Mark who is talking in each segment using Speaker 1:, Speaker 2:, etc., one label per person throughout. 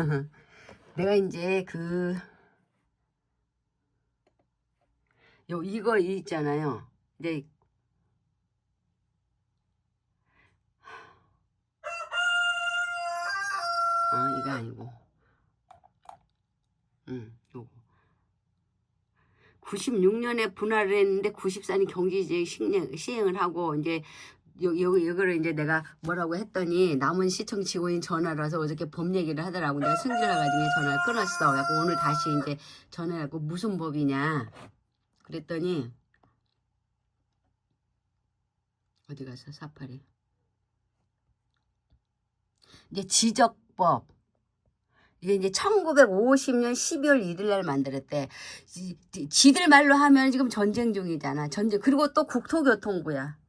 Speaker 1: 내가 이제 그, 요, 이거 있잖아요. 이제, 아, 이거 아니고. 응, 요거. 96년에 분할을 했는데 94년 경제제 시행, 시행을 하고 이제 요, 요, 이거를 이제 내가 뭐라고 했더니 남은 시청 직원이 전화를 와서 어저께 법 얘기를 하더라고. 내가 승질나가지고 전화를 끊었어. 그래서 오늘 다시 이제 전화해갖고 무슨 법이냐. 그랬더니 어디 갔어 사파리. 이제 지적법. 이게 이제 1950년 12월 1일 날 만들었대. 지, 지- 지들 말로 하면 지금 전쟁 중이잖아. 전쟁. 그리고 또 국토교통부야.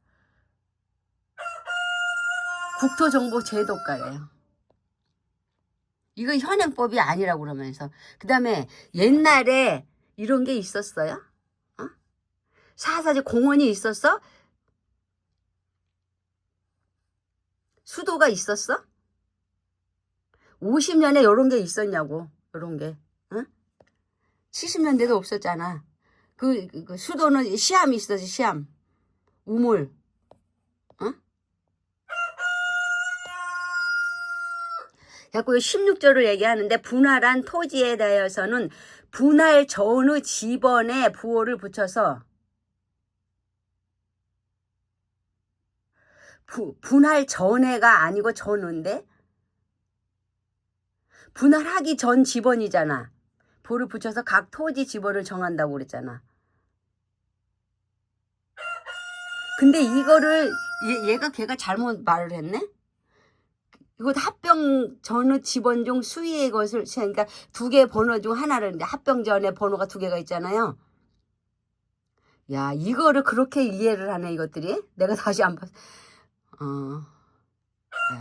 Speaker 1: 국토정보제도과래요. 이거 현행법이 아니라고 그러면서. 그 다음에 옛날에 이런 게 있었어요? 어? 사사지 공원이 있었어? 수도가 있었어? 50년에 이런 게 있었냐고. 이런 게. 응? 70년대도 없었잖아. 그, 그- 그 수도는 시암이 있었지, 시암. 우물. 어? 자꾸 16조를 얘기하는데 분할한 토지에 대해서는 분할 전의 지번에 부호를 붙여서 부, 분할 전에가 아니고 전인데 분할하기 전 지번이잖아. 부를 붙여서 각 토지 지번을 정한다고 그랬잖아. 근데 이거를 얘, 얘가 걔가 잘못 말을 했네? 이거 합병 전의 지번 중 수위의 것을 그러니까 두 개 번호 중 하나를 이제 합병 전에 번호가 두 개가 있잖아요. 야 이거를 그렇게 이해를 하네 이것들이 내가 다시 안 봤. 어. 야.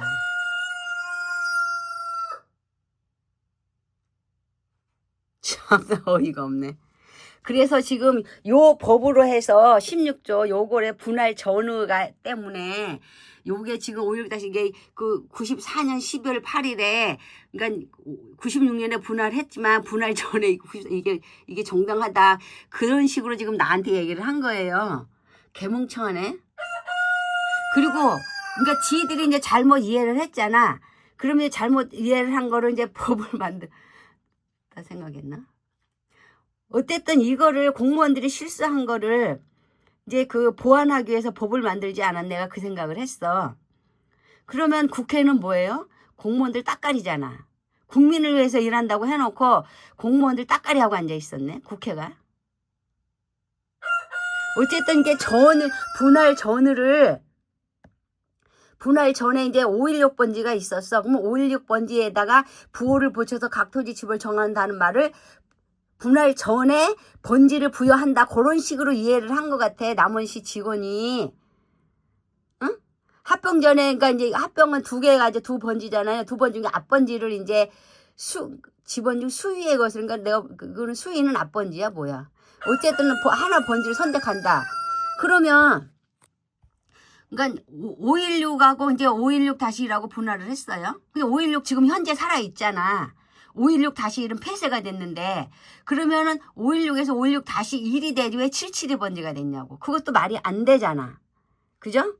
Speaker 1: 참나 어이가 없네. 그래서 지금 요 법으로 해서 16조 요거를 분할 전후가 때문에 요게 지금 5 6 다시 이게 그 94년 12월 8일에 그러니까 96년에 분할했지만 분할 전에 이게 이게 정당하다 그런 식으로 지금 나한테 얘기를 한 거예요. 개멍청하네. 그리고 그러니까 지들이 이제 잘못 이해를 했잖아. 그러면 잘못 이해를 한 거를 이제 법을 만들 다 생각했나? 어쨌든 이거를 공무원들이 실수한 거를 이제 그 보완하기 위해서 법을 만들지 않았 내가 그 생각을 했어. 그러면 국회는 뭐예요? 공무원들 따까리잖아. 국민을 위해서 일한다고 해놓고 공무원들 따까리하고 앉아 있었네. 국회가. 어쨌든 이게 전을 분할 전을 분할 전에 이제 516번지가 있었어. 그러면 516번지에다가 부호를 붙여서 각 토지 집을 정한다는 말을 분할 전에 번지를 부여한다. 그런 식으로 이해를 한 것 같아. 남원시 직원이. 응? 합병 전에, 그러니까 이제 합병은 두 개가 이제 두 번지잖아요. 두 번지 중에 앞번지를 이제 수, 집원 중 수위의 것을, 그러니까 내가, 그거는 수위는 앞번지야, 뭐야. 어쨌든 하나 번지를 선택한다. 그러면, 그러니까 516하고 이제 516 다시 1하고 분할을 했어요. 근데 516 지금 현재 살아 있잖아. 516 다시 1은 폐쇄가 됐는데 그러면은 516에서 516 다시 1이 되지 왜 77이 번지가 됐냐고. 그것도 말이 안 되잖아. 그죠?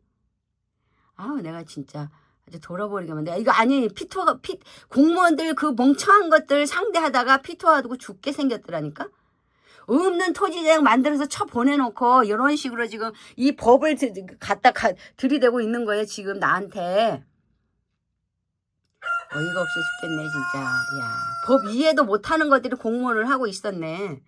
Speaker 1: 아우 내가 진짜 아주 돌아버리게만 돼. 이거 아니 피토가 피 공무원들 그 멍청한 것들 상대하다가 피토하고 죽게 생겼더라니까. 없는 토지장 만들어서 쳐 보내놓고 이런 식으로 지금 이 법을 드- 갖다 가, 들이대고 있는 거예요 지금 나한테 어이가 없어 죽겠네 진짜. 야 법 이해도 못하는 것들이 공무원을 하고 있었네